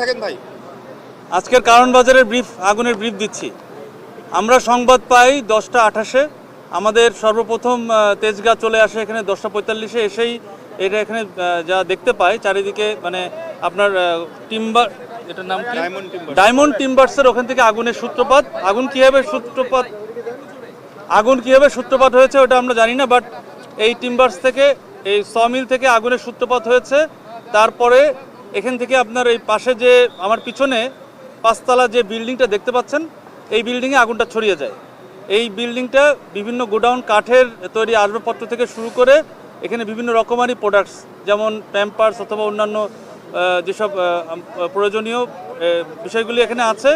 থাকেন ভাই? আজকের কারণ বাজারের ব্রিফ আগুনের ব্রিফ দিচ্ছি। আমরা সংবাদ পাই দশটা আঠাশে। আমাদের সর্বপ্রথম তেজগাঁ চলে আসে এখানে দশটা পঁয়তাল্লিশে এসেই এটা এখানে যা দেখতে পাই। চারিদিকে মানে আপনার টিম্বার এটার নাম কি? ডায়মন্ড টিম্বার্সের ওখান থেকে আগুনের সূত্রপাত। আগুন কীভাবে সূত্রপাত আগুন কীভাবে সূত্রপাত হয়েছে ওটা আমরা জানি না বাট এই টিম্বার্স থেকে এই সমিল থেকে আগুনের সূত্রপাত হয়েছে। তারপরে এখান থেকে আপনার এই পাশে যে আমার পিছনে পাঁচতলা যে বিল্ডিংটা দেখতে পাচ্ছেন, এই বিল্ডিংয়ে আগুনটা ছড়িয়ে যায়। এই বিল্ডিংটা বিভিন্ন গোডাউন, কাঠের তৈরি আসবাবপত্র থেকে শুরু করে এখানে বিভিন্ন রকমারি প্রোডাক্টস যেমন প্যাম্পার্স অথবা অন্যান্য যেসব প্রয়োজনীয় বিষয়গুলি এখানে আছে।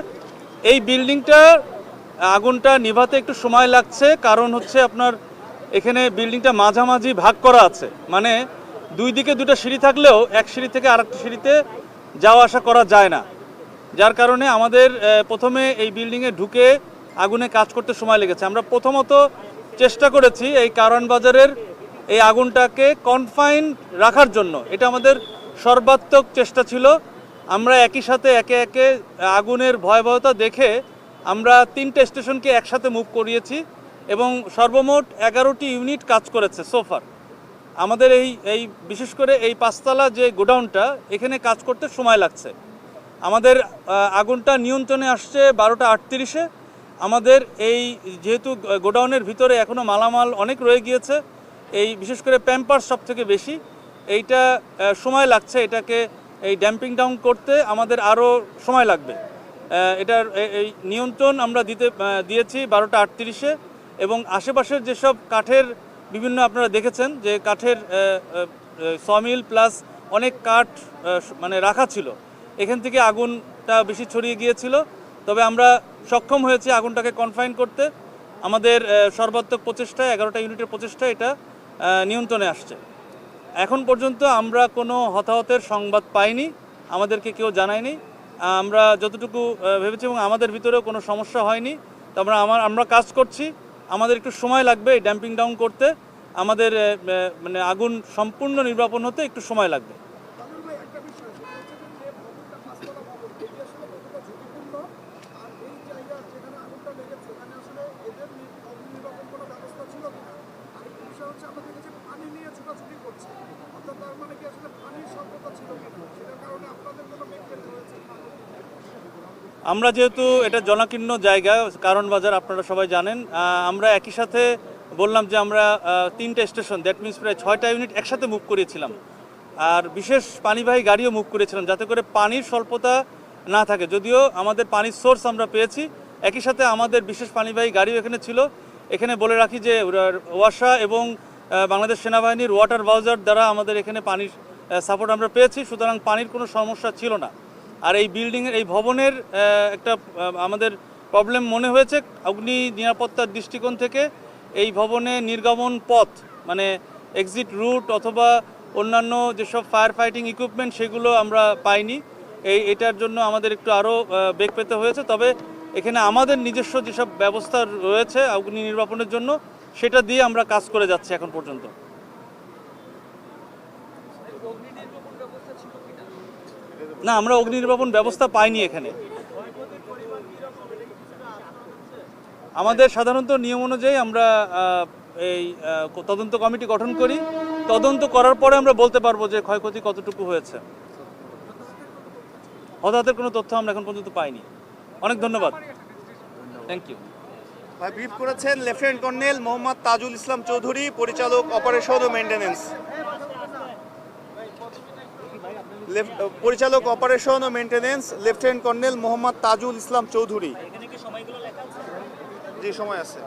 এই বিল্ডিংটা, আগুনটা নিভাতে একটু সময় লাগছে, কারণ হচ্ছে আপনার এখানে বিল্ডিংটা মাঝামাঝি ভাগ করা আছে। মানে দুই দিকে দুটো সিঁড়ি থাকলেও এক সিঁড়ি থেকে আরেকটা সিঁড়িতে যাওয়া আসা করা যায় না। যার কারণে আমাদের প্রথমে এই বিল্ডিংয়ে ঢুকে আগুনে কাজ করতে সময় লেগেছে। আমরা প্রথমত চেষ্টা করেছি এই কারণ বাজারের এই আগুনটাকে কনফাইন রাখার জন্য। এটা আমাদের সর্বাত্মক চেষ্টা ছিল। আমরা একই সাথে একে একে আগুনের ভয়াবহতা দেখে আমরা তিনটে স্টেশনকে একসাথে মুভ করিয়েছি এবং সর্বমোট এগারোটি ইউনিট কাজ করেছে সোফার আমাদের এই এই, বিশেষ করে এই পাঁচতলা যে গোডাউনটা, এখানে কাজ করতে সময় লাগছে। আমাদের আগুনটা নিয়ন্ত্রণে আসছে বারোটা আটত্রিশে। আমাদের এই যেহেতু গোডাউনের ভিতরে এখনও মালামাল অনেক রয়ে গিয়েছে, এই বিশেষ করে প্যাম্পার সব থেকে বেশি। এইটা সময় লাগছে এটাকে, এই ড্যাম্পিং ডাউন করতে আমাদের আরও সময় লাগবে। এটার এই নিয়ন্ত্রণ আমরা দিতে দিয়েছি বারোটা আটত্রিশে এবং আশেপাশের যেসব কাঠের বিভিন্ন আপনারা দেখেছেন যে কাঠের সমিল প্লাস অনেক কাঠ মানে রাখা ছিল। এখান থেকে আগুনটা বেশি ছড়িয়ে গিয়েছিল। তবে আমরা সক্ষম হয়েছি আগুনটাকে কনফাইন করতে। আমাদের সর্বাত্মক প্রচেষ্টা এগারোটা ইউনিটের প্রচেষ্টা এটা নিয়ন্ত্রণে আসছে। এখন পর্যন্ত আমরা কোনো হতাহতের সংবাদ পাইনি, আমাদেরকে কেউ জানায়নি। আমরা যতটুকু ভেবেছি এবং আমাদের ভিতরেও কোনো সমস্যা হয়নি। তো আমরা, আমার, আমরা কাজ করছি। আমাদের একটু সময় লাগবে এই ড্যাম্পিং ডাউন করতে। আমাদের মানে আগুন সম্পূর্ণ নির্বাপন হতে একটু সময় লাগবে। আমরা যেহেতু এটা জনাকীর্ণ জায়গা, কারণ বাজার আপনারা সবাই জানেন আমরা একই সাথে বললাম যে আমরা তিনটে স্টেশন দ্যাট মিনস প্রায় ছয়টা ইউনিট একসাথে মুভ করিয়েছিলাম আর বিশেষ পানিবাহী গাড়িও মুভ করেছিলাম, যাতে করে পানির স্বল্পতা না থাকে। যদিও আমাদের পানির সোর্স আমরা পেয়েছি, একই সাথে আমাদের বিশেষ পানিবাহী গাড়িও এখানে ছিল। এখানে বলে রাখি যে ওয়াসা এবং বাংলাদেশ সেনাবাহিনীর ওয়াটার বাউজার দ্বারা আমাদের এখানে পানির সাপোর্ট আমরা পেয়েছি, সুতরাং পানির কোনো সমস্যা ছিল না। আর এই বিল্ডিংয়ের এই ভবনের একটা আমাদের প্রবলেম মনে হয়েছে, অগ্নি নিরাপত্তার দৃষ্টিকোণ থেকে এই ভবনে নির্গমন পথ মানে এক্সিট রুট অথবা অন্যান্য যেসব ফায়ার ফাইটিং ইকুইপমেন্ট সেগুলো আমরা পাইনি। এই, এটার জন্য আমাদের একটু আরও বেগ পেতে হয়েছে। তবে এখানে আমাদের নিজস্ব যেসব ব্যবস্থা রয়েছে অগ্নি নির্বাপনের জন্য, সেটা দিয়ে আমরা কাজ করে যাচ্ছি এখন পর্যন্ত। না, আমরা অগ্নি নির্বাপন ব্যবস্থা পাইনি এখানে। আমাদের সাধারণত নিয়ম অনুযায়ী আমরা এই তদন্ত কমিটি গঠন করি। তদন্ত করার পরে আমরা বলতে পারব যে ক্ষয়ক্ষতি কতটুকু হয়েছে। হতাহতের কোনো তথ্য আমরা এখন পর্যন্ত পাইনি। অনেক ধন্যবাদ। থ্যাংক ইউ ভাই ব্রিফ করেছেন লেফটেন্যান্ট কর্নেল মোহাম্মদ তাজুল ইসলাম চৌধুরী পরিচালক অপারেশন ও মেইনটেনেন্স লেফট- পরিচালক অপারেশন ও maintenance lieutenant colonel Mohammad Tajul Islam Chowdhury. যে সময় আছে